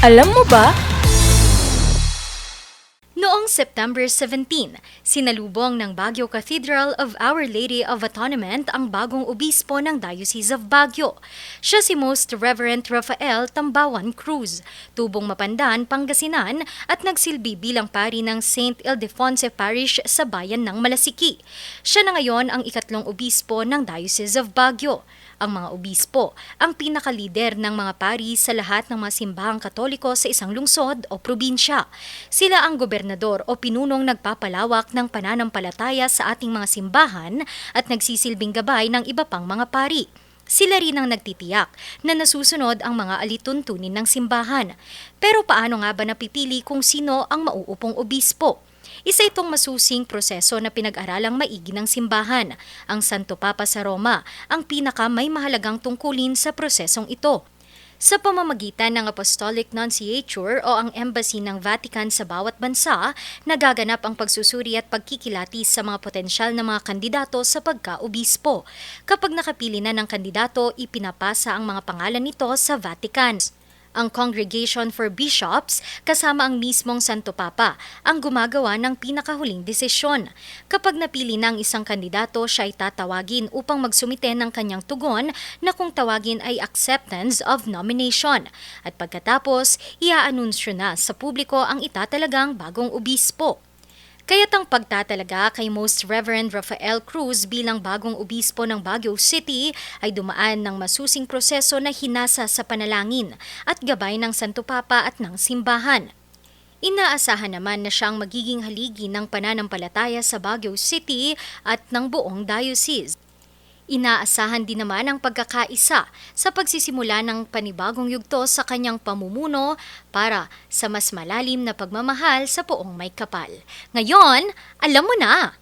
Alam mo ba? Noong September 17, sinalubong ng Baguio Cathedral of Our Lady of Atonement ang bagong obispo ng Diocese of Baguio. Siya si Most Reverend Rafael Tambawan Cruz, tubong Mapandan, Pangasinan at nagsilbi bilang pari ng St. Ildefonse Parish sa bayan ng Malasiki. Siya na ngayon ang ikatlong obispo ng Diocese of Baguio ang mga obispo, ang pinakalider ng mga pari sa lahat ng mga simbahang katoliko sa isang lungsod o probinsya. Sila ang gobernador o pinunong nagpapalawak ng pananampalataya sa ating mga simbahan at nagsisilbing gabay ng iba pang mga pari. Sila rin ang nagtitiyak na nasusunod ang mga alituntunin ng simbahan. Pero paano nga ba napipili kung sino ang mauupong obispo? Isa itong masusing proseso na pinag-aralang maigi ng simbahan. Ang Santo Papa sa Roma ang pinaka may mahalagang tungkulin sa prosesong ito. Sa pamamagitan ng Apostolic Nunciature o ang Embassy ng Vatican sa bawat bansa, nagaganap ang pagsusuri at pagkikilati sa mga potensyal na mga kandidato sa pagka-obispo. Kapag nakapili na ng kandidato, ipinapasa ang mga pangalan nito sa Vatican. Ang Congregation for Bishops, kasama ang mismong Santo Papa, ang gumagawa ng pinakahuling desisyon. Kapag napili na ang isang kandidato, siya ay tatawagin upang magsumite ng kanyang tugon na kung tawagin ay acceptance of nomination. At pagkatapos, iaanunsyo na sa publiko ang itatalagang bagong obispo. Kaya't ang pagtatalaga kay Most Reverend Rafael Cruz bilang bagong obispo ng Baguio City ay dumaan ng masusing proseso na hinasa sa panalangin at gabay ng Santo Papa at ng simbahan. Inaasahan naman na siyang magiging haligi ng pananampalataya sa Baguio City at ng buong diocese. Inaasahan din naman ang pagkakaisa sa pagsisimula ng panibagong yugto sa kanyang pamumuno para sa mas malalim na pagmamahal sa poong may kapal. Ngayon, alam mo na!